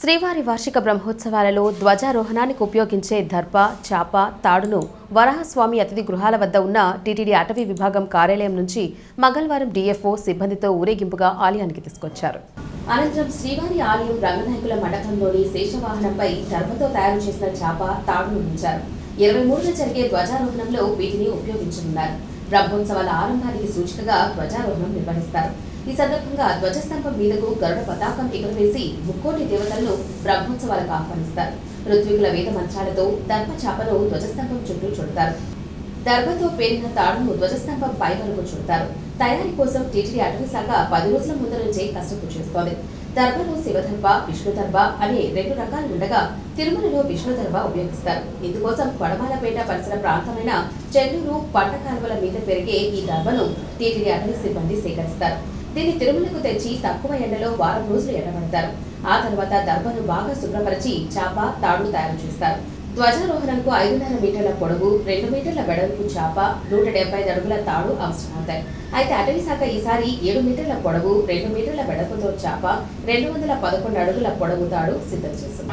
శ్రీవారి వార్షిక బ్రహ్మోత్సవాలలో ధ్వజారోహణానికి ఉపయోగించే దర్భ చాప తాడును వరాహస్వామి అతిథి గృహాల వద్ద ఉన్న టీటీడీ అటవీ విభాగం కార్యాలయం నుంచి మంగళవారం డీఎఫ్ఓ సిబ్బందితో ఊరేగింపుగా ఆలయానికి తీసుకొచ్చారు. అనంతరం శ్రీవారి ఆలయం రంగనాయకుల మండపంలోని శేషవాహనంపై దర్భతో తయారు చేసిన చాప తాడును ఉంచారు. ఇరవై మూడున జరిగే ధ్వజారోహణంలో వీటిని ఉపయోగించనున్నారు. బ్రహ్మోత్సవాల ఆరంభానికి సూచికగా ధ్వజారోహణం నిర్వహిస్తారు. ఈ సందర్భంగా ధ్వజస్తంభం మీదకు గరుడ పతాకం ఎగురవేసి ముక్కోటి దేవతలను బ్రహ్మోత్సవాలకు ఆహ్వానిస్తారు. ఋత్వికుల వేద మంత్రాలతో దర్భ చాపను ధ్వజస్తంభం చుట్టూ చుడతారు. దర్భతో పేరిన తాడును ధ్వజస్తంభం పై వరకు చుడతారు. తయారీ కోసం టీటీడీ అటవీ శాఖ పది రోజుల ముందు నుంచే కసరత్తు చేస్తోంది. దర్భలో శివదర్భ విష్ణుదర్భ అనే రెండు రకాలు ఉండగా తిరుమలలో విష్ణుదర్భ ఉపయోగిస్తారు. ఇందుకోసం కొడమాలపేట పరిసర ప్రాంతమైన చెల్లూరు పంట కాలువల మీద పెరిగే ఈ దర్భను టీటీడీ అటవీ సిబ్బంది సేకరిస్తారు. దీన్ని తిరుమలకు తెచ్చి తక్కువ ఎండలో వారం రోజులు ఎండబడతారు. ఆ తర్వాత దర్భను బాగా శుభ్రపరిచి చాప తాడు తయారు చేస్తారు. ధ్వజారోహణకు ఐదున్నర మీటర్ల పొడవు రెండు మీటర్ల వెడల్పు చేప నూట డెబ్బై అడుగుల తాడు అవసరమవుతాయి అయితే అటవీ శాఖ ఈసారి ఏడు మీటర్ల పొడవు రెండు మీటర్ల వెడల్పుతో చాప రెండు వందల పదకొండు అడుగుల పొడవు తాడు సిద్ధం చేసింది.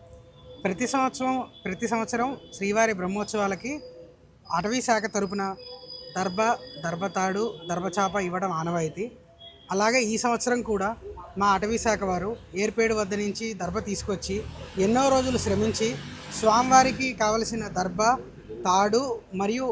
ప్రతి సంవత్సరం ప్రతి సంవత్సరం శ్రీవారి బ్రహ్మోత్సవాలకి అటవీ శాఖ తరపున దర్భ దర్భతాడు దర్భచాప ఇవ్వడం ఆనవాయితీ. అలాగే ఈ సంవత్సరం కూడా మా అటవీ శాఖ వారు ఏర్పేడు వద్ద నుంచి దర్భ తీసుకొచ్చి ఎన్నో రోజులు శ్రమించి స్వామివారికి కావలసిన దర్భ తాడు మరియు